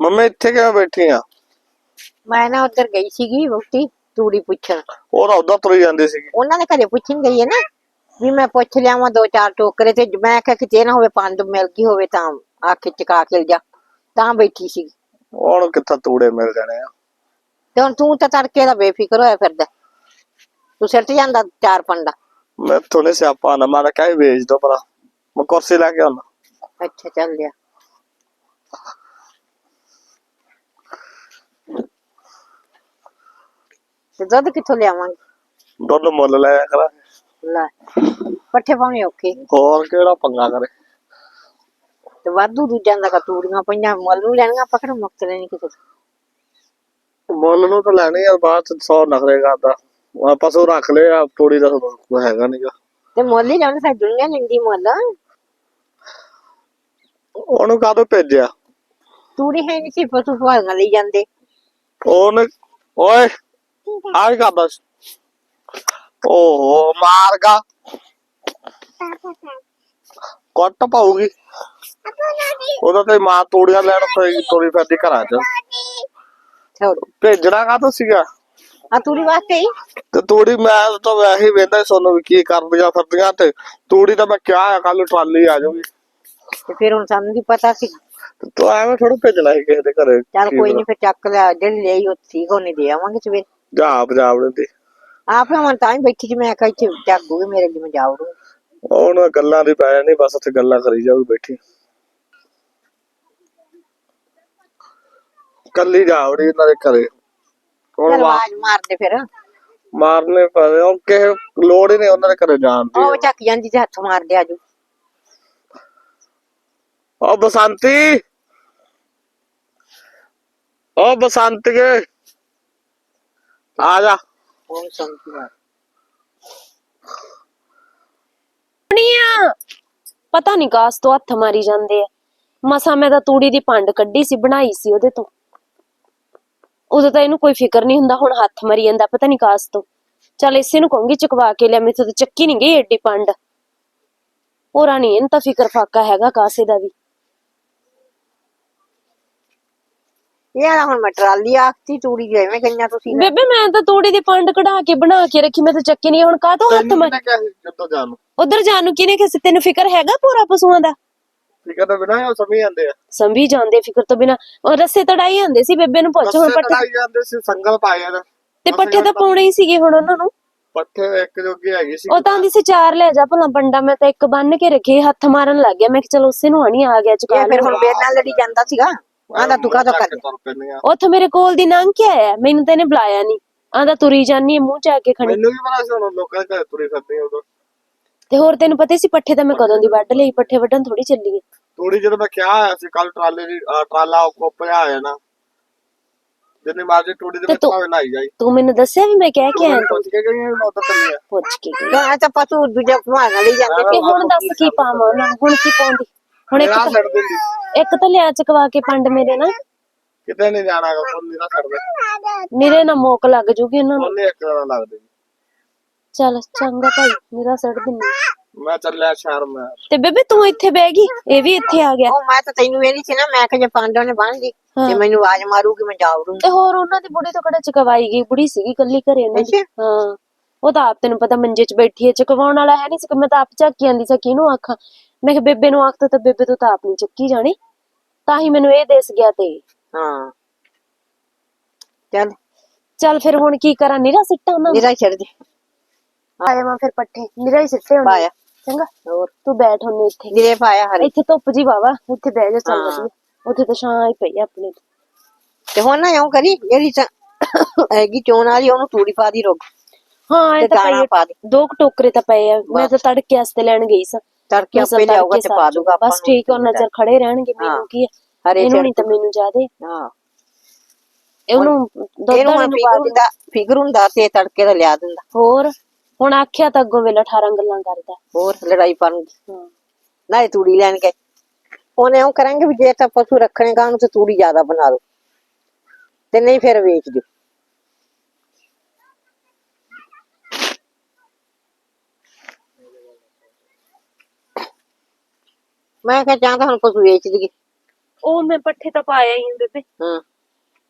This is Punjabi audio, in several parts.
ਮੰਮੀ ਇੱਥੇ ਕਿਵੇਂ ਬੈਠੀ ਆ? ਮੈਂ ਨਾ ਉੱਧਰ ਗਈ ਸੀਗੀ ਵਹੁਟੀ ਤੂੜੀ ਪੁੱਛਣ। ਉਹ ਤਾਂ ਉਦਾਂ ਤੁਰੀ ਜਾਂਦੀ ਸੀਗੀ। ਉਹਨਾਂ ਦੇ ਘਰੇ ਪੁੱਛਣ ਗਈ ਹੈ ਨਾ ਵੀ ਮੈਂ ਪੁੱਛ ਲਿਆਵਾਂ ਦੋ ਚਾਰ ਟੋਕਰੇ ਤੇ ਮੈਂ ਕਿਹਾ ਕਿਤੇ ਨਾ ਹੋਵੇ ਪੰਜ ਮਿਲ ਗਈ ਹੋਵੇ ਤਾਂ ਆ ਕੇ ਚਕਾ ਕੇ ਜਾ ਤਾਂ ਬੈਠੀ ਸੀ ਹੁਣ ਕਿੱਥਾ ਤੂੜੇ ਮਿਲ ਜਾਣੇ ਆ? ਤੇ ਹੁਣ ਤੂੰ ਤਾਂ ਤੜਕੇ ਦਾ ਬੇਫਿਕਰ ਹੋਇਆ ਫਿਰਦਾ। ਤੂੰ ਸਿੱਟ ਜਾਂਦਾ ਚਾਰ ਪੰਡਾ। ਮੈਂ ਤੋਨੇ ਸਿਆਪਾ ਨਾ ਮਾਰਾ ਕਾਹ ਵੇਚ ਦੋ ਭਲਾ। ਮੈਂ ਕੁਰਸੀ ਲੈ ਕੇ ਆਉਣਾ। ਅੱਛਾ ਚੱਲ ਲਿਆ। ਤੇ ਦੁੱਧ ਕਿੱਥੋਂ ਲਿਆਵਾਂਗੇ? ਦੁੱਧ ਮੁੱਲ ਲੈ ਕਰਾਂ। ਲੈ ਪੱਠੇ ਪਾਉਣੇ ਔਖੇ। ਹੋਰ ਕਿਹੜਾ ਪੰਗਾ ਕਰੇ? ਤੇ ਵਾਧੂ ਦੂਜਿਆਂ ਦਾ ਕਤੂੜੀਆਂ ਪਈਆਂ ਮੁੱਲ ਨੂੰ ਲੈਣੀਆਂ ਪਕੜ ਮੁਕਤ ਲੈਣੀ ਕਿਸੇ ਤੋਂ। ਮੁੱਲ ਨੂੰ ਤਾਂ ਲੈਣੇ ਆ ਬਾਅਦ ਚ 100 ਨਖਰੇ ਕਰਦਾ। ਆ ਪਸ਼ੂ ਰੱਖ ਲਏ ਆ ਤੋੜੀ ਦਾ ਕੋਈ ਹੈਗਾ ਨਹੀਂਗਾ ਤੇ ਮੁੱਲ ਹੀ ਲੈਣ ਸਾਡੀ ਦੁਨੀਆ ਲੈਂਦੀ ਮੁੱਲ। ਉਹਨੂੰ ਕਾਹਦੋਂ ਭੇਜਿਆ? ਤੂੜੀ ਹੈ ਨਹੀਂ ਸੀ ਪਸ਼ੂ ਭਾਗਾਂ ਲਈ ਜਾਂਦੇ। ਉਹਨੇ ਓਏ ਆ ਕੀ ਕਰਦਾ ਸੀ? ਓਹੋ ਮਾਰਗਾ। ਕੁੱਟ ਪਾਉਗੀ ਉਹਦਾ ਤੇ ਮਾਂ ਤੋੜੀਆਂ ਲੈਣ ਪਈ ਤੋੜੀ ਫਿਰਦੀ ਘਰਾਂ ਚ। ਚਲ ਭੇਜਣਾ ਕਾਹਤੋਂ ਸੀਗਾ? ਆ ਤੂੜੀ ਵਾਸਤੇ ਹੀ? ਤੇ ਤੂੜੀ ਮੈਂ ਤਾਂ ਵੈਸੇ ਵੇਂਦਾ ਸੋਨੂੰ ਵੀ ਕੀ ਕਰਦੀਆਂ ਫਿਰਦੀਆਂ ਤੇ ਤੂੜੀ ਤਾਂ ਮੈਂ ਕਿਹਾ ਆ ਕੱਲ ਟਰਾਲੀ ਆ ਜਾਊਗੀ। ਤੇ ਫਿਰ ਹੁਣ ਸਾਨੂੰ ਕੀ ਪਤਾ ਸੀ? ਤੇ ਤੂੰ ਐਵੇਂ ਥੋੜਾ ਭੇਜਣਾ ਸੀ ਕਿਸੇ ਦੇ ਘਰੇ ਚੱਲ ਕੋਈ ਨਹੀਂ ਫਿਰ ਚੱਕ ਲਿਆ ਜਿਹੜੀ ਲਈ ਉਹ ਠੀਕ ਹੋਣੀ ਦੇ ਆਵਾਂਗੇ ਸਵੇਰ। ਜਾ ਪੰਜਾਬ ਦੇ ਆਪ ਹੁਣ ਤਾਂ ਹੀ ਬੈਠੀ ਸੀ ਮੈਂ ਕਿਹਾ ਇੱਥੇ ਚੱਕੂਗੀ ਮੇਰੇ ਲਈ ਮੈਂ ਜਾਊਂਗੀ ਉਹਨਾਂ ਗੱਲਾਂ ਦੀ ਪੈ ਨਹੀਂ ਬਸ ਉੱਥੇ ਗੱਲਾਂ ਕਰੀ ਜਾਊਗੀ ਬੈਠੀ। ਕੱਲੀ ਜਾਵੜੀ ਇਹਨਾਂ ਦੇ ਘਰੇ। ਹੁਣ ਵਾ- ਆਵਾਜ਼ ਮਾਰਦੇ ਫਿਰ। ਮਾਰਨੇ ਪਏ ਉਹ ਕਿਸੇ ਲੋੜ ਹੀ ਨਹੀਂ ਉਹਨਾਂ ਦੇ ਘਰੇ ਜਾਣ ਦੀ। ਉਹ ਚੱਕ ਜਾਂਦੀ ਤੇ ਹੱਥ ਮਾਰਦੇ ਆਜੂ ਉਹ ਬਸੰਤੀ! ਉਹ ਬਸੰਤੀਏ! ਆ ਜਾ। ਉਹ ਸੰਤੀ ਬਾਤ ਨੀਆ ਪਤਾ ਨਹੀਂ ਕਾਸ ਤੋਂ ਹੱਥ ਮਾਰੀ ਜਾਂਦੇ ਆ। ਮਸਾ ਮੈਂ ਤਾਂ ਤੂੜੀ ਦੀ ਪੰਡ ਕੱਢੀ ਸੀ ਬਣਾਈ ਸੀ ਉਹਦੇ ਤੋਂ। ਉਦੋਂ ਤਾਂ ਇਹਨੂੰ ਕੋਈ ਫਿਕਰ ਨਹੀਂ ਹੁੰਦਾ ਹੁਣ ਹੱਥ ਮਰੀ ਜਾਂਦਾ ਪਤਾ ਨਹੀਂ ਕਾਸ ਤੋਂ। ਚੱਲ ਇਸੇ ਨੂੰ ਕਹੂੰਗੀ ਚੁਕਵਾ ਕੇ ਲਿਆ ਮੇਥੋਂ ਤਾਂ ਚੱਕੀ ਨਹੀਂ ਗਈ ਏਡੀ ਪੰਡ ਹੋਰਾਂ ਨਹੀਂ ਇਹਨੂੰ ਤਾਂ ਫਿਕਰ ਫਾਕਾ ਹੈਗਾ ਕਾਸੇ ਦਾ ਵੀ। ਇਹ ਆ ਹੁਣ ਮੈਂ ਟਰਾਲੀ ਆਖਤੀ ਤੂੜੀ ਜਿਵੇਂ ਕਈਆਂ ਤੁਸੀਂ ਨਾ। ਬੇਬੇ ਮੈਂ ਤਾਂ ਤੂੜੀ ਦੀ ਪੰਡ ਕਢਾ ਕੇ ਬਣਾ ਕੇ ਰੱਖੀ ਮੈਂ ਤਾਂ ਚੱਕੀ ਨਹੀਂ ਹੁਣ ਕਾਹਤੋਂ ਹੱਥ ਤੈਨੂੰ ਮਾਰ ਕਿਹਨੇ ਕਿਹਾ ਸੀ ਕਿੱਥੋਂ ਜਾਣ ਨੂੰ? ਉਧਰ ਜਾਣ ਨੂੰ ਕਿਹਨੇ ਕਿਸੇ ਤੈਨੂੰ ਫਿਕਰ ਹੈਗਾ ਪੂਰਾ ਪਸ਼ੂਆਂ ਦਾ? ਫਿਕਰ ਤਾਂ ਬਿਨਾਂ ਹੀ ਉਹ ਸਮਝ ਜਾਂਦੇ ਆ। ਸੰਭੀ ਜਾਂਦੇ ਫਿਕਰ ਤੋਂ ਬਿਨਾ। ਉਹ ਰੱਸੇ ਤੜਾਈ ਜਾਂਦੇ ਸੀ ਬੇਬੇ ਨੂੰ ਪੁੱਛ ਹੁਣ ਬੱਸੇ ਪੱਠੇ ਲੜਾਈ ਜਾਂਦੇ ਸੀ ਸੰਗਲ ਪਾਏ ਆ। ਤੇ ਪੱਠੇ ਤਾਂ ਪਾਉਣੇ ਹੀ ਸੀਗੇ ਹੁਣ ਉਹਨਾਂ ਨੂੰ। ਪੱਠੇ ਇੱਕ ਜੋਗੀ ਹੈਗੀ ਸੀ। ਉਹ ਤਾਂ ਆਂਦੀ ਸੀ ਚਾਰ ਲੈ ਜਾ ਭਲਾ ਬੰਡਾ ਮੈਂ ਤਾਂ ਇੱਕ ਬੰਨ ਕੇ ਰੱਖੇ ਹੱਥ ਮਾਰਨ ਲੱਗ ਗਿਆ। ਮੈਂ ਕਿ ਚਲੋ ਉਸੇ ਨੂੰ ਹਣੀ ਆ ਗਿਆ ਚੁਕਾ ਇਹ ਫਿਰ ਹੁਣ ਬੇਰ ਨਾਲ ਲੜੀ ਜਾਂਦਾ ਸੀਗਾ। ਆਂਦਾ ਤੂੰ ਕਾਹਤੋਂ ਕਰ ਤੁਰ ਪੈਂਦੇ ਆ ਉੱਥੇ ਮੇਰੇ ਕੋਲ ਦੀ ਲੰਘ ਕੇ ਆਇਆ ਮੈਨੂੰ ਤਾਂ ਇਹਨੇ ਬੁਲਾਇਆ ਨਹੀਂ ਆਂਦਾ ਤੁਰੀ ਜਾਨੀ ਆ, ਮੂੰਹ ਚ ਆ ਕੇ ਖਣੀ ਮੈਨੂੰ ਵੀ ਪਤਾ ਸੀ ਹੁਣ ਲੋਕਾਂ ਦੇ ਘਰੇ ਤੁਰੀ ਫਿਰਦੇ ਆ ਉਦੋਂ? ਤੇ ਹੋਰ ਤੈਨੂੰ ਪਤਾ ਸੀ ਪੱਠੇ ਤਾਂ ਮੈਂ ਕਦੋਂ ਦੀ ਵੱਢ ਲਈ? ਪੱਠੇ ਵੱਢਣ ਥੋੜੀ ਚੱਲੀ ਆ। ਤੂੜੀ ਜਦੋਂ ਮੈਂ ਕਿਹਾ ਆਇਆ ਸੀ ਕੱਲ ਟਰਾਲੇ ਦੀ ਅਹ ਟਰਾਲਾ ਉਹ ਕੋਪਿਆ ਆਇਆ ਨਾ। ਜਿੰਨੀ ਮਰਜ਼ੀ ਤੂੜੀ ਦੇ ਵਿੱਚ ਤੂੰ- ਭਾਵੇਂ ਨਹਾਈ ਜਾਈ। ਤੂੰ ਮੈਨੂੰ ਦੱਸਿਆ ਵੀ ਮੈਂ ਕਹਿ ਕੇ ਆਇਆ ਪੁੱਛ ਕੇ ਗਈ ਮੈਂ ਉਦੋਂ ਚੱਲੀ ਆ। ਪੁੱਛ ਕੇ ਗਈ। ਆ ਤਾਂ ਪਸ਼ੂ ਦੂਜੇ ਭਾਗਾਂ ਲਈ ਜਾਂਦੇ ਤੇ ਹੁਣ ਦੱਸ ਕੀ ਪਾਵਾਂ ਉਹਨਾਂ? ਨੂੰ ਹੁਣ ਕੀ ਪਾਉਂਦੀ? ਹੁਣ ਇੱਕ ਮੇਰਾ ਤਾਂ- ਛੱਡ ਦਿੰਦੀ ਇੱਕ ਤਾਂ ਲਿਆ ਚਕਵਾ ਕੇ ਪੰਡ ਮੇਰੇ ਨਾ ਕਿਤੇ ਨਹੀਂ ਜਾਣਾ ਗਾ ਫੋਨ ਨਹੀਂ ਛੱਡ ਦੇ ਮੇਰੇ ਨਾ ਮੋਕ ਲੱਗ ਜੂਗੀ ਉਹਨਾਂ ਨੂੰ। ਉਹਨੇ ਇੱਕ ਜਣਾ ਲੱਗਦੇ। ਚੱਲ ਚੰਗਾ ਭਾਈ ਮੇਰਾ ਸੜ ਦਿੰਨੀ ਮੈਂ ਚੱਲਿਆ ਸ਼ਹਿਰ ਮੈਂ ਤੇ ਬੇਬੇ ਤੂੰ ਇੱਥੇ ਬਹਿ ਗਈ ਇਹ ਵੀ ਇੱਥੇ ਆ ਗਿਆ। ਉਹ ਮੈਂ ਤਾਂ ਤੈਨੂੰ ਇਹ ਨਹੀਂ ਸੀ ਨਾ ਮੈਂ ਕਿਹਾ ਜੇ ਪਾਂਡੋ ਨੇ ਬੰਨ ਲਈ ਤੇ ਮੈਨੂੰ ਆਵਾਜ਼ ਮਾਰੂਗੀ ਮੈਂ ਜਾਊਂਗੀ ਤੇ ਹੋਰ ਉਹਨਾਂ ਦੀ ਬੁੜੀ ਤੋਂ ਕਿਹੜਾ ਚਕਵਾਈ ਗਈ? ਬੁੜੀ ਸੀਗੀ ਕੱਲੀ ਘਰੇ ਉਹਨਾਂ ਦੀ। ਹਾਂ। ਉਹ ਤਾਂ ਆਪ ਤੈਨੂੰ ਪਤਾ ਮੰਜੇ 'ਚ ਬੈਠੀ ਹੈ ਚਕਵਾਉਣ ਵਾਲਾ ਹੈ ਨਹੀਂ ਸੀ ਕਿ ਮੈਂ ਤਾਂ ਆਪ ਝਾਕੀ ਆਂਦੀ ਸੀ ਕਿਹਨੂੰ ਆਖਾਂ। ਮੈਂ ਕਿਹਾ ਬੇਬੇ ਨੂੰ ਆਖਤਾ ਤਾਂ ਬੇਬੇ ਤੋਂ ਤਾਂ ਆਪ ਨਹੀਂ ਚੱਕੀ ਜਾਣੀ। ਤਾਂ ਹੀ ਮੈਨੂੰ ਇਹ ਦਿਸ ਗਿਆ ਤੇ। ਹਾਂ। ਚੱਲ। ਚੱਲ ਫਿਰ ਹੁਣ ਕੀ ਕਰਾਂ? ਨਿਰਾ ਸਿੱਟਾ ਨੂੰ। ਨਿਰਾ ਛੱਡ ਦੇ। ਆਇਆ ਮੈਂ ਫਿਰ ਪੱਠੇ। ਨਿਰਾ ਹੀ ਸਿੱਟੇ ਹੁੰਦੇ ਪਾਇਆ। ਚੰਗਾ। ਹੋਰ। ਤੂੰ ਬੈਠ ਹੁਣ ਇੱਥੇ। ਨਿਰੇ ਪਾਇਆ ਹਰੇ। ਇੱਥੇ ਧੁੱਪ ਜੀ ਵਾਵਾ ਇੱਥੇ ਬਹਿ ਜਾ ਚੱਲ ਹਾਂ। ਵਧੀਆ। ਉੱਥੇ ਤਾਂ ਛਾਂ ਹੀ ਪਈ ਆ ਆਪਣੇ। ਤੋਂ। ਤੇ ਹੁਣ ਨਾ ਇਉਂ ਕਰੀ ਜਿਹੜੀ ਤਾਂ ਹੈਗੀ ਚੋਣ ਵਾਲੀ ਉਹਨੂੰ ਤੂੜੀ ਪਾ ਦੀ ਰੋਗ ਹਾਂ ਇਹ ਤਾਂ ਦਾਣਾ ਪਈ ਪਾ ਦੇ। ਦੋ ਕੁ ਟੋਕਰੇ ਤਾਂ ਪਏ ਆ। ਮੈਂ ਤਾਂ ਤੜਕੇ ਵਾਸਤੇ ਲੈਣ ਗਈ ਸਾਂ। ਤੜਕੇ ਆਪੇ ਲਿਆਊਗਾ ਤੇ ਪਾ ਦੂਗਾ ਆਪਾਂ ਬਸ ਠੀਕ ਉਹਨਾਂ ਚਿਰ ਖੜੇ ਰਹਿਣਗੇ। ਮੈਨੂੰ ਕੀ ਹਰੇ ਇਹਨੂੰ ਨਹੀਂ ਤਾਂ ਮੈਨੂੰ ਜਾਦੇ ਹਾਂ। ਇਹਨੂੰ ਦੁੱਧ ਨੂੰ ਪਾ ਫਿਕਰ ਦੇ। ਹੁੰਦਾ ਤੇ ਤੜਕੇ ਦਾ ਲਿਆ ਦਿੰਦਾ। ਹੋਰ? ਹੁਣ ਆਖਿਆ ਤਾਂ ਅੱਗੋਂ ਵੇਲੇ 18 ਗੱਲਾਂ ਕਰਦਾ। ਹੋਰ ਲੜਾਈ ਹਾਂ। ਨਾ ਇਹ ਤੂੜੀ ਲੈਣ ਗਏ। ਉਹਨੇ ਉਹ ਕਰਾਂਗੇ ਵੀ ਜੇ ਤਾਂ ਪਸ਼ੂ ਰੱਖਣੇ ਕਾਂ ਨੂੰ ਤੇ ਤੂੜੀ ਜ਼ਿਆਦਾ ਬਣਾ ਲਓ ਤੇ ਨਹੀਂ ਫਿਰ ਵੇਚ ਦਿਓ। ਮੈਂ ਕਿਹਾ ਜਾਂ ਤਾਂ ਹੁਣ ਪਸ਼ੂ ਵੇਚ ਦਈਏ। ਉਹ ਮੈਂ ਪੱਠੇ ਤਾਂ ਪਾਇਆ ਹੀ ਆ ਬੇਬੇ। ਹਾਂ।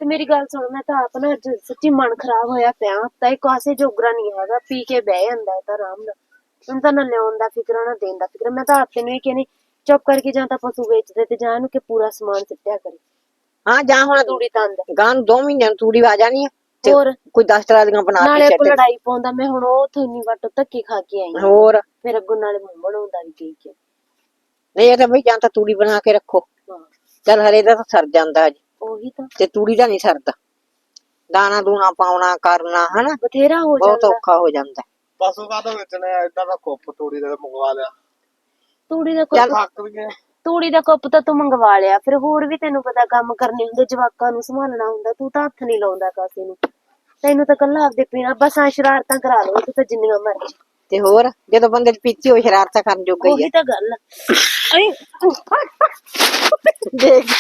ਤੇ ਮੇਰੀ ਗੱਲ ਸੁਣ ਮੈਂ ਤਾਂ ਆਪ ਨਾ ਅੱਜ ਸੱਚੀ ਮਨ ਖਰਾਬ ਹੋਇਆ ਪਿਆ। ਤਾਂ ਇਹ ਕਾਸੇ ਜੋਗਰਾ ਨਹੀਂ ਹੈਗਾ ਪੀ ਕੇ ਬਹਿ ਜਾਂਦਾ ਹੈ ਤਾਂ ਆਰਾਮ ਨਾਲ। ਹੁਣ ਤਾਂ ਨਾ ਲਿਆਉਣ ਦਾ ਫਿਕਰ ਨਾ ਦੇਣ ਦਾ ਫਿਕਰ। ਮੈਂ ਤਾਂ ਆਪ ਤੈਨੂੰ ਇਹ ਕਹਿੰਦੀ ਚੁੱਪ ਕਰਕੇ ਜਾਂ ਤਾਂ ਪਸ਼ੂ ਵੇਚ ਦੇ ਤੇ ਜਾਂ ਇਹਨੂੰ ਕਿ ਪੂਰਾ ਸਮਾਨ ਸਿੱਟਿਆ ਕਰੇ। ਹਾਂ ਜਾਂ ਹੁਣ ਤੂੜੀ ਤੰਦ। ਗਾਂ ਨੂੰ ਦੋ ਮਹੀਨਿਆਂ ਨੂੰ ਤੂੜੀ ਆ ਜਾਣੀ ਤੇ ਹੋਰ? ਕੋਈ 10 ਤਰ੍ਹਾਂ ਦੀਆਂ ਬਣਾ ਨਾਲੇ ਕੇ ਛੱਡ ਲੜਾਈ ਪਾਉਂਦਾ ਮੈਂ ਹੁਣ ਉਹ ਥੋਨੀ ਵਾਟੋ ਧੱਕੇ ਖਾ ਕੇ ਆਈ ਆਂ। ਹੋਰ? ਫਿਰ ਅੱਗੋਂ ਨਾਲੇ ਮੂੰਹ ਬਣਾਉਂਦਾ ਵੀ ਕੀ ਕਿ ਨਹੀਂ ਇਹ ਤਾਂ ਬਈ ਜਾਂ ਤਾਂ ਤੂੜੀ ਬਣਾ ਕੇ ਰੱਖੋ। ਹਾਂ। ਚੱਲ ਹਰੇ ਦਾ ਤਾਂ ਸਰ ਜਾਂਦਾ ਜੀ ਉਹੀ ਤਾਂ। ਤੇ ਤੂੜੀ ਦਾ ਨਹੀਂ ਸਰਦਾ। ਦਾਣਾ ਦੂਣਾ ਪਾਉਣਾ ਕਰਨਾ ਹਨਾ? ਬਥੇਰਾ ਹੋ ਬਹੁਤ ਜਾਂਦਾ। ਔਖਾ ਹੋ ਜਾਂਦਾ। ਪਸ਼ੂ ਕਾ ਤਾਂ ਵੇਚਣੇ ਆ ਇਦਾਂ ਦਾ ਕੁੱਪ ਤੋੜੀ ਦੇ ਮੰਗਵਾ ਲਿਆ। ਤੂੜੀ ਦਾ ਚੱਲ। ਕੁੱਪ ਥੱਕ ਗਏ। ਤੂੜੀ ਦਾ ਕੁੱਪ ਤਾਂ ਤੂੰ ਮੰਗਵਾ ਲਿਆ। ਫਿਰ ਹੋਰ ਵੀ ਤੈਨੂੰ ਪਤਾ ਕੰਮ ਕਰਨੇ ਹੁੰਦੇ ਜਵਾਕਾਂ ਨੂੰ ਸੰਭਾਲਣਾ ਹੁੰਦਾ। ਤੂੰ ਤਾਂ ਹੱਥ ਨਹੀਂ ਲਾਉਂਦਾ ਕਾਸੇ ਨੂੰ। ਤੈਨੂੰ ਤਾਂ ਕੱਲਾ ਆਪਦੇ ਪੀਣਾ। ਬਸ ਆ ਸ਼ਰਾਰਤਾਂ ਕਰਾ ਲਓ ਤੂੰ ਤਾਂ ਜਿੰਨੀਆਂ ਮਰਜ਼ੀ। ਤੇ ਹੋਰ ਜਦੋਂ ਬੰਦੇ ਦੀ ਪੀਤੀ ਹੋਈ ਸ਼ਰਾਰਤਾਂ ਕਰਨ ਜੋਗਾ ਹੀ ਉਹੀ ਤਾਂ ਗੱਲ ਆ। ਅਈ ਦੇਖ।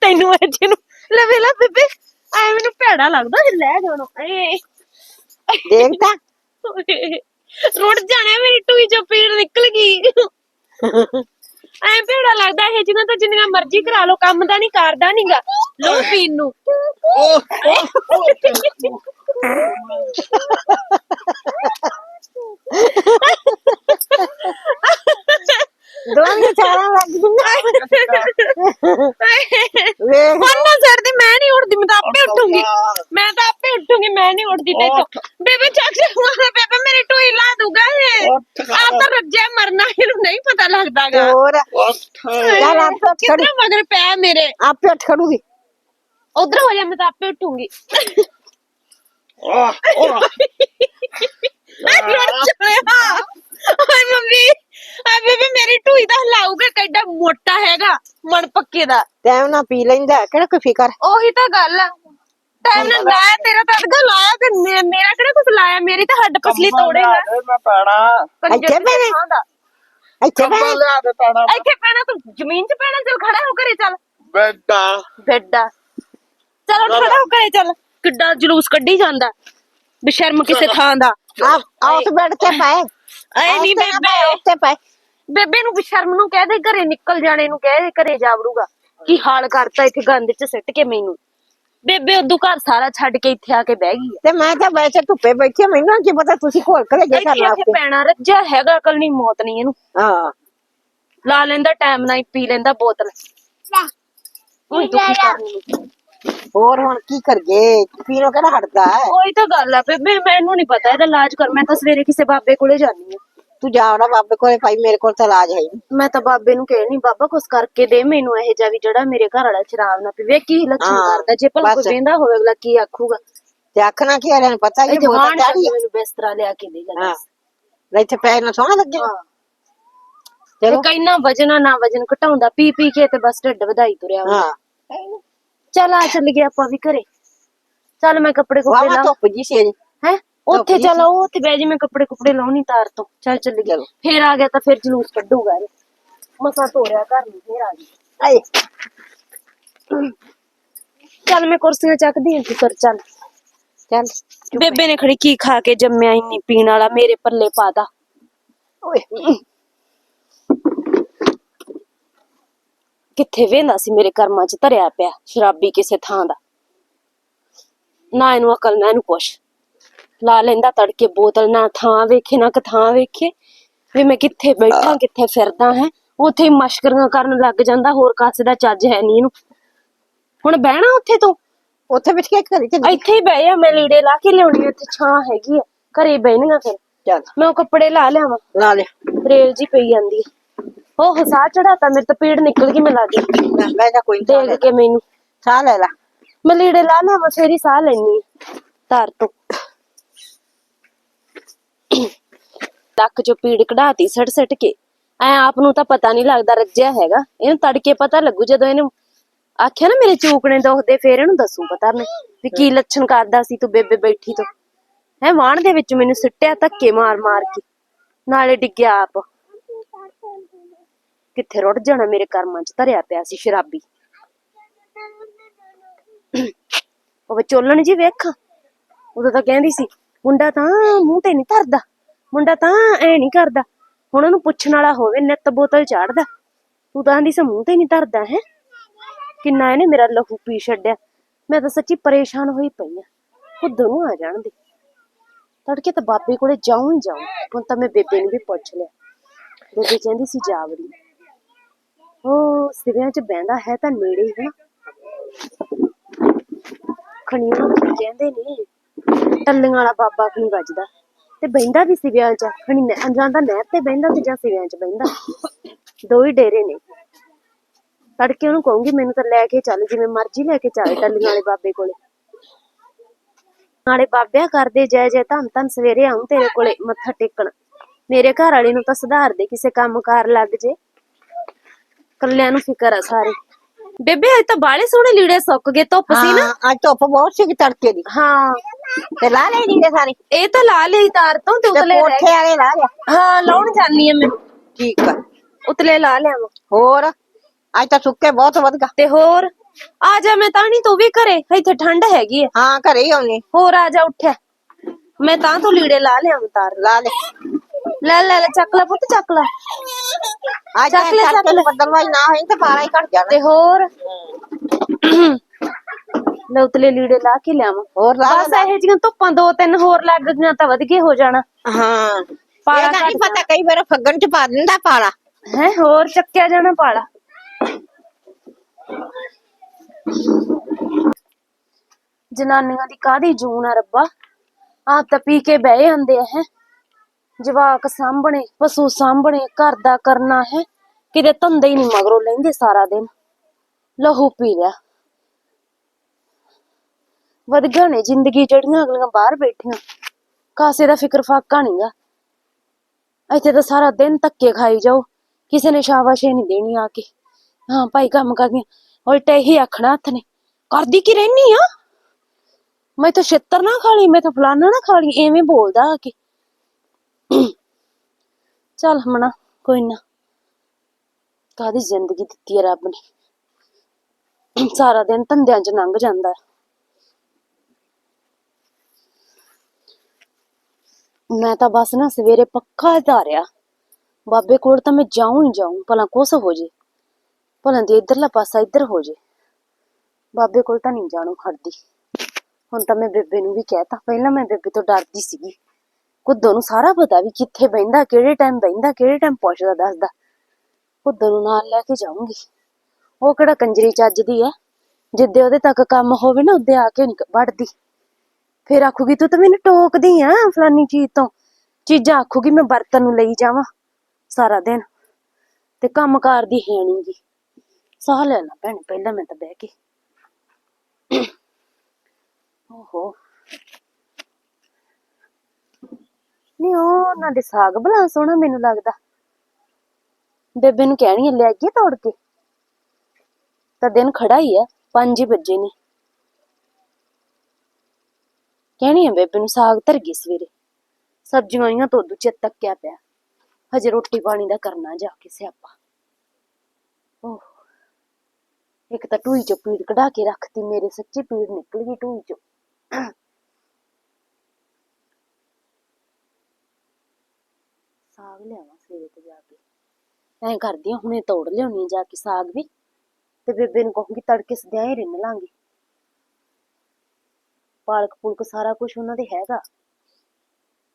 ਤੈਨੂੰ ਇਹ ਜਿਹਨੂੰ ਲੈ ਵੇਲਾ ਬੇਬੇ ਐ ਮੈਨੂੰ ਭੈੜਾ ਲੱਗਦਾ ਜੇ ਲੈ ਜਾਣਾ ਏ ਦੇਖ ਤਾਂ। ਰੁੜ ਜਾਣਾ ਮੇਰੀ ਟੂਈ ਚੋਂ ਪੀੜ ਨਿਕਲ ਗਈ। ਐ ਭੈੜਾ ਲੱਗਦਾ ਇਹ ਜਿਹਨਾਂ ਤਾਂ ਜਿੰਨੀਆਂ ਮਰਜ਼ੀ ਕਰਾ ਲਓ ਕੰਮ ਤਾਂ ਨਹੀਂ ਕਰਦਾ ਨਹੀਂਗਾ ਲੋ ਪੀਣ ਨੂੰ। ਦੋਵੇਂ ਚਾਰਾਂ ਲੱਗ ਗਈਆਂ ਵੇਖ ਹੁਣ ਨਾ ਛੱਡਦੀ ਮੈਂ ਨਹੀਂ ਉੱਠਦੀ ਮੈਂ ਤਾਂ ਆਪੇ ਉੱਠੂਗੀ ਮੈਂ ਤਾਂ ਆਪੇ ਉੱਠੂਗੀ ਮੈਂ ਨਹੀਂ ਉੱਠਦੀ ਤੇ ਉੱਠ। ਬੇਬੇ ਚੱਕ ਮਾਰਾ ਬੇਬੇ ਮੇਰੀ ਟੂਈ ਲਾ ਦੂਗਾ ਇਹ ਉੱਠ ਖਾ। ਆ ਤਾਂ ਰੱਜਿਆ ਮਰਨਾ ਇਹਨੂੰ ਨਹੀਂ ਪਤਾ ਤੇ ਲੱਗਦਾਗਾ ਹੋਰ ਉੱਠ ਚੱਲ ਆਪੇ ਉੱਠ ਖੜੂ ਕਿੱਧਰ ਮਗਰ ਪਿਆ ਮੇਰੇ ਆਪੇ ਉੱਠ ਖੜੂਗੀ ਉਧਰ ਹੋ ਜਾ ਮੈਂ ਤਾਂ ਆਪੇ ਉੱਠੂਗੀ ਆਹ ਉਹ ਰੁੜ ਜਾਇਆ ਹਾਏ ਮੰਮੀ ਆ ਬੇਬੇ ਮੇਰੀ ਟੂਈ ਤਾਂ ਹਿਲਾਊਗਾ ਕਿੱਡਾ ਮੋਟਾ ਹੈਗਾ ਮਣ ਪੱਕੇ ਦਾ। ਟਾਈਮ ਨਾਲ ਪੀ ਲੈਂਦਾ ਕਿਹੜਾ ਕੋਈ ਫਿਕਰ? ਉਹੀ ਤਾਂ ਗੱਲ ਆ। ਟਾਈਮ ਨਾਲ ਲਾਇਆ ਤੇਰਾ ਤਾਂ ਅਧਗਾ ਲਾਇਆ ਤੇ ਮੇ- ਮੇਰਾ ਕਿਹੜਾ ਕੁਝ ਲਾਇਆ? ਮੇਰੀ ਤਾਂ ਹੱਡ ਪਸਲੀ ਤੋੜੇਗਾ। ਮੈਂ ਪੈਣਾ। ਇੱਥੇ ਪੈਣਾ? ਇੱਥੇ ਕੰਬਲ ਬਹਿ ਲਿਆ ਦੇ ਪੈਣਾ ਇੱਥੇ ਪੈਣਾ ਤੂੰ ਜ਼ਮੀਨ 'ਚ ਪੈਣਾ ਚੱਲ ਖੜਾ ਹੋ ਘਰੇ ਚੱਲ। ਬੈਡਾ ਬੈਡਾ ਚਲ ਉੱਠ ਖੜਾ ਹੋ ਘਰੇ ਚੱਲ। ਕਿੱਡਾ ਜਲੂਸ ਕੱਢੀ ਜਾਂਦਾ। ਬਸ਼ਰਮ ਕਿਸੇ ਥਾਂ ਦਾ। ਆ ਆ ਉਸ ਬੈਠ ਕੇ ਪਏ। ਐ ਨਹੀਂ ਉੱਤੇ ਨਾ ਬੇਬੇ। ਉੱਤੇ ਪਏ। ਬੇਬੇ ਨੂੰ ਬਸ਼ਰਮ ਨੂੰ ਕਹਿ ਦੇ ਘਰੇ ਨਿਕਲ ਜਾਣੇ ਨੂੰ ਕਹਿ ਦੇ ਘਰੇ ਜਾ ਵੜੂਗਾ ਕੀ ਹਾਲ ਕਰਤਾ ਇੱਥੇ ਗੰਦ 'ਚ ਸਿੱਟ ਕੇ ਮੈਨੂੰ। ਬੇਬੇ ਉਦੋਂ ਘਰ ਸਾਰਾ ਛੱਡ ਕੇ ਇੱਥੇ ਆ ਕੇ ਬਹਿ ਗਈ ਤੇ ਮੈਂ ਤਾਂ ਵੈਸੇ ਧੁੱਪੇ ਬੈਠੀ ਆ, ਮੈਨੂੰ ਕੀ ਪਤਾ ਤੁਸੀਂ ਘੋਲ ਕੇ ਜੇ ਇੱਥੇ ਕਰਨਾ ਇੱਥੇ ਪੈਣਾ ਰੱਜਿਆ ਹੈਗਾ ਅਕਲ ਨਹੀਂ ਮੌਤ ਨਹੀਂ ਇਹਨੂੰ। ਹਾਂ। ਲਾ ਲੈਂਦਾ ਟਾਈਮ ਨਾਲ ਹੀ ਪੀ ਲੈਂਦਾ ਬੋਤਲ। ਤੂੰ ਕੀ ਕਰਨੀ ਹੋਰ ਹੁਣ ਕੀ ਕਰਗੇ ਪੀਣੋ ਕਿਹੜਾ ਹਟਦਾ ਹੈ? ਉਹੀ ਤਾਂ ਗੱਲ ਆ। ਬੇਬੇ ਮੈਨੂੰ ਨਹੀਂ ਪਤਾ ਇਹਦਾ ਇਲਾਜ ਕਰ ਮੈਂ ਤਾਂ ਸਵੇਰੇ ਕਿਸੇ ਬਾਬੇ ਕੋਲੇ ਜਾਨੀ ਆ ਤੂੰ ਜਾ ਉਹਦਾ ਬਾਬੇ ਕੋਲੇ ਭਾਈ ਮੇਰੇ ਕੋਲ ਤਾਂ ਇਲਾਜ ਹੈ ਹੀ ਨਹੀਂ। ਮੈਂ ਤਾਂ ਬਾਬੇ ਨੂੰ ਕਹਿਣੀ ਬਾਬਾ ਕੁਛ ਕਰਕੇ ਦੇ ਮੈਨੂੰ ਇਹ ਜਿਹਾ ਵੀ ਜਿਹੜਾ ਮੇਰੇ ਘਰ ਵਾਲਾ ਸ਼ਰਾਬ ਨਾ ਪੀਵੇ। ਕੀ ਲੱਛਣ ਹਾਂ, ਕਰਦਾ? ਜੇ ਭਲਾ ਕੋਈ ਬਸ। ਵੇਂਦਾ ਹੋਵੇ ਅਗਲਾ ਕੀ ਆਖੂਗਾ? ਤੇ ਆਖਣਾ ਕੀ ਆ ਪਤਾ ਹੀ ਇੱਥੇ ਚਾੜੀ ਮੈਨੂੰ ਬਿਸਤਰਾ ਲਿਆ ਕੇ ਦੇ ਹਾਂ। ਇੱਥੇ ਪੈਰ ਨਾ ਸੋਹਣਾ ਲੱਗੇ। ਚਲੋ। ਤੇ ਕਈਨਾ ਵਜਨਾ ਨਾ ਵਜਨ ਘਟਾਉਂਦਾ। ਪੀ ਪੀ ਕੇ ਤੇ ਬਸ ਢਿੱਡ ਵਧਾਈ ਤੁਰਿਆ ਵਾ ਹਾਂ। ਚੱਲ ਆ ਚੱਲ ਗਏ ਆਪਾਂ ਵੀ ਘਰੇ ਚੱਲ ਮੈਂ ਕੱਪੜੇ ਕੁਪੜੇ ਵਾਵਾ ਲਾ ਧੁੱਪ ਜੀ ਸੀ ਅਜੇ। ਹੈ ਉੱਥੇ ਜੀ ਚਲੋ ਉੱਥੇ ਬਹਿ ਜੀ ਮੈਂ ਕੱਪੜੇ ਕੁਪੜੇ ਲਾਉਣੀ ਤਾਰ ਤੋਂ ਚੱਲ ਚੱਲ ਗਏ ਚਲੋ। ਫੇਰ ਆ ਗਿਆ ਤਾਂ ਫਿਰ ਜਲੂਸ ਕੱਢੂਗਾ ਇਹ ਮਸਾ ਤੋਰਿਆ ਘਰ ਨੂੰ ਫੇਰ ਆ ਗਈ ਆਏ ਚੱਲ ਮੈਂ ਕੁਰਸੀਆਂ ਚੱਕਦੀ ਆਂ ਤੂੰ ਕਰ ਚੱਲ ਚੱਲ ਬੇਬੇ ਨੇ ਖੜੀ ਕੀ ਖਾ ਕੇ ਜੰਮਿਆ ਇੰਨੀ ਪੀਣ ਵਾਲਾ ਮੇਰੇ ਪੱਲੇ ਪਾਦਾ ਓਏ ਕਿੱਥੇ ਵੇਂਦਾ ਸੀ ਮੇਰੇ ਕਰਮਾਂ 'ਚ ਧਰਿਆ ਪਿਆ ਸ਼ਰਾਬੀ ਕਿਸੇ ਥਾਂ ਦਾ? ਨਾ ਇਹਨੂੰ ਅਕਲ ਨਾ ਇਹਨੂੰ ਕੁਛ। ਲਾ ਲੈਂਦਾ ਤੜਕੇ ਬੋਤਲ ਨਾ ਥਾਂ ਵੇਖੇ ਨਾ ਕਥਾਂ ਵੇਖੇ। ਵੀ ਮੈਂ ਕਿੱਥੇ ਬੈਠਾ ਕਿੱਥੇ ਫਿਰਦਾ ਹੈ? ਉੱਥੇ ਹੀ ਮਸ਼ਕਰੀਆਂ ਕਰਨ ਲੱਗ ਜਾਂਦਾ ਹੋਰ ਕਾਸੇ ਦਾ ਚੱਜ ਹੈ ਨਹੀਂ ਇਹਨੂੰ। ਹੁਣ ਬਹਿਣਾ ਉੱਥੇ ਤੋਂ? ਉੱਥੇ ਬਿਠ ਕੇ ਘਰੇ ਚੱਲ ਇੱਥੇ ਹੀ ਬਹਿ ਜਾ ਮੈਂ ਲੀੜੇ ਲਾ ਕੇ ਲਿਆਉਣੀ ਇੱਥੇ ਛਾਂ ਹੈਗੀ ਆ। ਘਰੇ ਬਹਿਣੀਆਂ ਫਿਰ। ਚੱਲ। ਮੈਂ ਉਹ ਕੱਪੜੇ ਲਾ ਲਿਆਵਾਂ। ਲਾ ਲੈ ਰੇਲ ਜੀ ਪਈ ਜਾਂਦੀ ਹੈ ਉਹ ਹਸਾ ਚੜਾਤਾ ਮੇਰੇ ਤਾਂ ਪੀੜ ਨਿਕਲ ਗਈ ਮੈਂ ਲੱਗੀ ਜਾ ਕੋਈ ਨੀ, ਦੇਖ ਕੇ ਮੈਨੂੰ। ਸਾਹ ਲੈ ਲਾ। ਮੈਂ ਲੀੜੇ ਲਾ ਫੇਰ ਹੀ ਸਾਹ ਲੈਣੀ ਧਰ ਤੋਂ। ਤੱਕ ਜੋ ਪੀੜ ਕਢਾਤੀ ਸੜ ਸੜ ਕੇ। ਐ ਆਪ ਨੂੰ ਤਾਂ ਪਤਾ ਨਹੀਂ ਲੱਗਦਾ ਰੱਜਿਆ ਹੈਗਾ। ਇਹਨੂੰ ਤੜਕੇ ਪਤਾ ਲੱਗੂ ਜਦੋਂ ਇਹਨੂੰ ਆਖਿਆ ਨਾ ਮੇਰੇ ਚੂਕਣੇ ਦੁਖਦੇ ਫੇਰ ਇਹਨੂੰ ਦੱਸੂ ਪਤਾ ਮੈਂ ਵੀ ਕੀ ਲੱਛਣ ਕਰਦਾ ਸੀ ਤੂੰ ਬੇਬੇ ਬੈਠੀ ਤੋਂ। ਹੈ ਵਾਣ ਦੇ ਵਿੱਚ ਮੈਨੂੰ ਸਿੱਟਿਆ ਧੱਕੇ ਮਾਰ ਮਾਰ ਕੇ। ਨਾਲੇ ਡਿੱਗਿਆ ਆਪ। ਕਿੱਥੇ ਰੁੜ ਜਾਣਾ ਮੇਰੇ ਕਰਮਾਂ 'ਚ? ਧਰਿਆ ਪਿਆ ਸੀ ਸ਼ਰਾਬੀ। ਉਹ ਵਿਚੋਲਣ ਜੀ ਵੇਖ। ਉਦੋਂ ਤਾਂ ਕਹਿੰਦੀ ਸੀ, ਮੁੰਡਾ ਤਾਂ ਮੂੰਹ ਤੇ ਨਹੀਂ ਧਰਦਾ। ਮੁੰਡਾ ਤਾਂ ਐ ਨਹੀਂ ਕਰਦਾ। ਹੁਣ ਉਹਨੂੰ ਪੁੱਛਣ ਵਾਲਾ ਹੋਵੇ, ਨਿੱਤ ਬੋਤਲ ਚਾੜਦਾ। ਤੂੰ ਤਾਂ ਆਂਦੀ ਸੀ, ਮੂੰਹ ਤੇ ਨਹੀਂ ਧਰਦਾ, ਹੈ? ਕਿੰਨਾ ਇਹਨੇ ਮੇਰਾ ਲਹੂ ਪੀ ਛੱਡਿਆ। ਮੈਂ ਤਾਂ ਸੱਚੀ ਪਰੇਸ਼ਾਨ ਹੋਈ ਪਈ ਆ। ਖੁਦ ਨੂੰ ਆ ਜਾਣ ਦੇ। ਤੜਕੇ ਤਾਂ ਬਾਬੇ ਕੋਲੇ ਜਾਉਂ ਹੀ ਜਾਉਂ। ਹੁਣ ਤਾਂ ਮੈਂ ਬੇਬੇ ਨੂੰ ਵੀ ਪੁੱਛ ਲਿਆ। ਬੇਬੇ ਕਹਿੰਦੀ ਸੀ ਜਾਵੜੀ ਉਹ ਸਿਵਿਆਂ ਚ ਬਹਿੰਦਾ ਹੈ ਤਾਂ ਨੇੜੇ ਹੀ ਹੈ। ਖਣੀਆਂ ਨੂੰ ਕਹਿੰਦੇ ਨੇ? ਟੱਲੀਆਂ ਵਾਲਾ ਬਾਬਾ ਖਣੀ ਵੱਜਦਾ। ਤੇ ਬਹਿੰਦਾ ਵੀ ਸਿਵਿਆਂ ਚ। ਖਣੀ ਨਹਿ- ਜਾਂਦਾ ਨਹਿਰ ਤੇ ਬਹਿੰਦਾ ਤੇ ਜਾਂ ਸਿਵਿਆਂ ਚ ਬਹਿੰਦਾ। ਦੋ ਹੀ ਡੇਰੇ ਨੇ। ਤੜਕੇ ਉਹਨੂੰ ਕਹੂੰਗੀ, ਮੈਨੂੰ ਤਾਂ ਲੈ ਕੇ ਚੱਲ, ਜਿਵੇਂ ਮਰਜ਼ੀ ਲੈ ਕੇ ਚੱਲ ਟੱਲੀਆਂ ਵਾਲੇ ਬਾਬੇ ਕੋਲੇ। ਨਾਲੇ ਬਾਬਿਆ ਕਰਦੇ ਜੈ ਜੈ ਧੰਨ ਧੰਨ ਸਵੇਰੇ ਆਉਂ ਤੇਰੇ ਕੋਲੇ ਮੱਥਾ ਟੇਕਣ। ਮੇਰੇ ਘਰ ਵਾਲੇ ਨੂੰ ਤਾਂ ਸੁਧਾਰ ਦੇ, ਕਿਸੇ ਕੰਮ ਕਾਰ ਲੱਗ ਜੇ। ਕੱਲਿਆਂ ਨੂੰ ਫਿਕਰ ਆ ਸਾਰੇ। ਬੇਬੇ ਅੱਜ ਤਾਂ ਬਾਲੇ ਸੋਹਣੇ ਲੀੜੇ ਸੁੱਕ ਗਏ ਧੁੱਪ ਸੀ ਨਾ। ਹਾਂ ਅੱਜ ਧੁੱਪ ਬਹੁਤ ਸੀ ਤੜਕੇ ਦੀ। ਹਾਂ। ਤੇ ਲਾ ਲੈ ਨੀਲੇ ਸਾਰੇ। ਇਹ ਤਾਂ ਲਾ ਲਈ ਤਾਰ ਤੋਂ ਤੇ ਉਤਲੇ ਰਹਿ ਕੋਠੇ ਵਾਲੇ ਲਾ ਲਿਆ। ਹਾਂ ਲਾਉਣ ਜਾਨੀ ਆ ਮੈਂ। ਠੀਕ ਆ। ਉਤਲੇ ਲਾ ਲਿਆਵਾਂ। ਹੋਰ? ਅੱਜ ਤਾਂ ਸੁੱਕੇ ਬਹੁਤ ਵਧਗਾ ਤੇ ਹੋਰ? ਆ ਜਾ ਮੈਂ ਤਾਂ ਨਹੀਂ ਤੂੰ ਵੀ ਘਰੇ। ਇੱਥੇ ਠੰਡ ਹੈਗੀ ਆ। ਹਾਂ ਘਰੇ ਹੀ ਆਉਣੀ। ਹੋਰ ਆ ਜਾ ਉੱਠਿਆ ਮੈਂ ਤਾਂ ਤੋਂ ਲੀੜੇ ਲਾ ਲਿਆਵਾਂ ਤਾਰ। ਲਾ ਲੈ। ਲੈ ਲੈ ਲੈ ਚੱਕ ਲੈ ਪੁੱਤ ਚੱਕ ਲੈ। ਅੱਜ ਚੱਕ ਲੈ, ਚੱਕ ਲੈ। ਬੱਦਲਵਾਈ ਨਾ ਹੋਈ ਤੇ ਪਾਰਾ ਹੀ ਘਟ ਜਾਣਾ। ਤੇ ਹੋਰ? ਲੈ ਉਤਲੇ ਲੀੜੇ ਲਾ ਕੇ ਲਿਆਵਾਂ। ਹੋਰ ਲਾ ਬਸ ਇਹੋ ਜਿਹੀਆਂ ਧੁੱਪਾਂ ਦੋ ਤਿੰਨ ਹੋਰ ਲੱਗ ਗਈਆਂ ਤਾਂ ਵਧ ਗਏ ਹੋ ਜਾਣਾ। ਹਾਂ। ਪਾਲਾ ਇਹਦਾ ਨਹੀਂ ਪਤਾ ਕਈ ਵਾਰ ਫੱਗਣ ਚ ਪਾ ਦਿੰਦਾ ਪਾਲਾ। ਹੈ ਹੋਰ ਚੱਕਿਆ ਜਾਣਾ ਪਾਲਾ। ਜਨਾਨੀਆਂ ਦੀ ਕਾਦੀ ਜੂਨ ਆ ਰੱਬਾ? ਆਪ ਤਾਂ ਪੀ ਕੇ ਬਹਿ ਜਾਂਦੇ ਆ ਹੈ। ਜਵਾਕ ਸਾਂਭਣੇ, ਪਸ਼ੂ ਸਾਂਭਣੇ, ਘਰ ਦਾ ਕਰਨਾ ਹੈ। ਕਿਤੇ ਧੰਦੇ ਹੀ ਨਹੀਂ ਮਗਰੋਂ ਲੈਂਦੇ ਸਾਰਾ ਦਿਨ। ਲਹੂ ਪੀ ਲਿਆ। ਵਧੀਆ ਨੇ ਜ਼ਿੰਦਗੀ ਜਿਹੜੀਆਂ ਅਗਲੀਆਂ ਬਾਹਰ ਬੈਠੀਆਂ। ਕਾਸੇ ਦਾ ਫਿਕਰ ਫਾਕਾ ਨਹੀਂਗਾ। ਇੱਥੇ ਤਾਂ ਸਾਰਾ ਦਿਨ ਧੱਕੇ ਖਾਈ ਜਾਓ। ਕਿਸੇ ਨੇ ਸ਼ਾਬਾਸ਼ੇ ਨਹੀਂ ਦੇਣੀ ਆ ਕੇ। ਹਾਂ, ਭਾਈ ਕੰਮ ਕਰਦੀਆਂ। ਉਲਟਾ ਇਹੀ ਆਖਣਾ ਹੱਥ ਨੇ। ਕਰਦੀ ਕੀ ਰਹਿਨੀ ਆ? ਮੈਂ ਤਾਂ ਛਿੱਤਰ ਨਾ ਖਾ ਲਈ, ਮੈਂ ਤਾਂ ਫਲਾਨਾ ਨਾ ਖਾ ਲਈ, ਐਵੇਂ ਬੋਲਦਾ ਆ ਕੇ। ਚੱਲ ਮਣਾ ਕੋਈ ਨਾ। ਕਾਦੀ ਜ਼ਿੰਦਗੀ ਦਿੱਤੀ ਹੈ ਰੱਬ ਨੇ? ਸਾਰਾ ਦਿਨ ਧੰਦਿਆਂ 'ਚ ਲੰਘ ਜਾਂਦਾ ਹੈ। ਮੈਂ ਤਾਂ ਬਸ ਨਾ ਸਵੇਰੇ ਪੱਕਾ ਧਾਰਿਆ। ਬਾਬੇ ਕੋਲ ਤਾਂ ਮੈਂ ਜਾਉਂ ਹੀ ਜਾਉਂ, ਭਲਾ ਕੁਛ ਹੋ ਜੇ। ਭਲਾ ਦੀ ਇਧਰਲਾ ਪਾਸਾ ਇੱਧਰ ਹੋ ਜੇ। ਬਾਬੇ ਕੋਲ ਤਾਂ ਨਹੀਂ ਜਾਣੂ ਖੜਦੀ ਹੁਣ ਤਾਂ ਮੈਂ ਬੇਬੇ ਨੂੰ ਵੀ ਕਹਿਤਾ। ਪਹਿਲਾਂ ਮੈਂ ਬੇਬੇ ਤੋਂ ਡਰਦੀ ਸੀਗੀ। ਕੁੱਦੋ ਨੂੰ ਸਾਰਾ ਪਤਾ ਵੀ ਕਿੱਥੇ ਬਹਿੰਦਾ, ਕਿਹੜੇ ਟਾਈਮ ਬਹਿੰਦਾ, ਕਿਹੜੇ ਟਾਈਮ ਪੁੱਛਦਾ, ਦੱਸਦਾ। ਕੁੱਦੋਂ ਨੂੰ ਨਾਲ ਲੈ ਕੇ ਜਾਊਂਗੀ। ਉਹ ਕਿਹੜਾ ਕੰਜਰੀ ਚੱਜਦੀ ਐ? ਜਿੱਦੇ ਉਹਦੇ ਤੱਕ ਕੰਮ ਹੋਵੇ ਨਾ ਉਹਦੇ ਆ ਕੇ ਨਹੀਂ ਵੜਦੀ। ਫਿਰ ਆਖੂਗੀ, ਤੂੰ ਤਾਂ ਮੈਨੂੰ ਟੋਕਦੀ ਆ ਫਲਾਨੀ ਚੀਜ਼ ਤੋਂ। ਚੀਜ਼ਾਂ ਆਖੂਗੀ, ਮੈਂ ਬਰਤਨ ਨੂੰ ਲਈ ਜਾਵਾਂ ਸਾਰਾ ਦਿਨ। ਤੇ ਕੰਮਕਾਰ ਦੀ ਹੈ ਨੀ ਸਾਹ ਲੈ ਲਾ ਭੈਣ, ਪਹਿਲਾਂ ਮੈਂ ਤਾਂ ਬਹਿ ਕੇ। ਓਹੋ। ਨਹੀਂ ਉਹ ਉਹਨਾਂ ਦੇ ਸਾਗ ਬਲਾ ਸੋਹਣਾ ਮੈਨੂੰ ਲੱਗਦਾ। ਬੇਬੇ ਨੂੰ ਕਹਿਣੀ ਆ, ਲੈ ਕੇ ਤੋੜ ਕੇ। ਤਾਂ ਦਿਨ ਖੜਾ ਹੀ ਆ 5 ਵਜੇ ਨੇ। ਕਹਿਣੀ ਆ ਬੇਬੇ ਨੂੰ ਸਾਗ ਧਰ ਗਈ ਸਵੇਰੇ। ਸਬਜ਼ੀਆਂ ਆਈਆਂ ਤੋਂ ਉਦੋਂ ਚਿੱਤ ਤੱਕਿਆ ਪਿਆ। ਹਜੇ ਰੋਟੀ ਪਾਣੀ ਦਾ ਕਰਨਾ ਜਾ ਕੇ ਸਿਆਪਾ। ਓਹ ਇੱਕ ਤਾਂ ਟੂਈ ਚੋਂ ਪੀੜ ਕਢਾ ਕੇ ਰੱਖਤੀ ਮੇਰੇ ਸੱਚੀ ਪੀੜ ਨਿਕਲ ਗਈ ਟੂਈ ਚੋਂ। ਸਾਗ ਲਿਆਵਾਂ ਸਵੇਰੇ ਤੇ ਜਾ ਕੇ। ਐਂ ਕਰਦੀ ਆ, ਹੁਣੇ ਤੋੜ ਲਿਆਉਣੀ ਜਾ ਕੇ ਸਾਗ ਵੀ। ਤੇ ਬੇਬੇ ਨੂੰ ਕਹੂੰਗੀ ਤੜਕੇ ਸਦਿਆਂ ਹੀ ਰਿੰਨ ਲਾਂਗੇ। ਪਾਲਕ ਪੁਲਕ ਸਾਰਾ ਕੁਝ ਉਹਨਾਂ ਦੇ ਹੈਗਾ।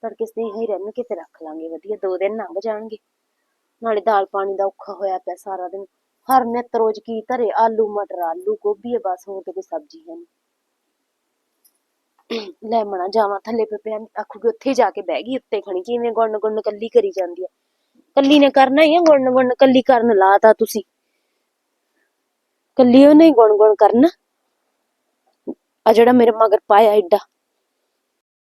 ਤੜਕੇ ਸਦਿਆਂ ਹੀ ਰਿੰਨ ਕੇ ਤੇ ਰੱਖ ਲਾਂਗੇ, ਵਧੀਆ, ਦੋ ਦਿਨ ਲੰਘ ਜਾਣਗੇ। ਨਾਲੇ ਦਾਲ ਪਾਣੀ ਦਾ ਔਖਾ ਹੋਇਆ ਪਿਆ ਸਾਰਾ ਦਿਨ। ਹਰ ਨਿੱਤ ਰੋਜ਼ ਕੀ ਧਰੇ, ਆਲੂ, ਮਟਰ, ਆਲੂ, ਗੋਭੀ ਹੈ ਬਸ, ਹੋਰ ਤੇ ਕੋਈ ਸਬਜ਼ੀ ਹੈ ਨਹੀਂ ਲੈ ਮਣਾ, ਜਾਵਾਂ ਥੱਲੇ ਪੇ ਪਿਆ ਆਖੂਗੀ ਉੱਥੇ ਜਾ ਕੇ ਬਹਿ ਗਈ, ਉੱਤੇ ਖਣੀ ਕਿਵੇਂ ਗੁੰਨ ਗੁੰਨ ਕੱਲੀ ਕਰੀ ਜਾਂਦੀ ਆ। ਕੱਲੀ ਨੇ ਕਰਨਾ ਹੀ ਆ ਗੁੰਨ ਗੁੰਨ, ਕੱਲੀ ਕਰਨ ਲਾਤਾ ਤੁਸੀਂ। ਕੱਲੀ ਉਹਨੇ ਹੀ ਗੁਣ ਗੁਣ ਕਰਨਾ। ਆ ਜਿਹੜਾ ਮੇਰੇ ਮਗਰ ਪਾਇਆ ਏਡਾ।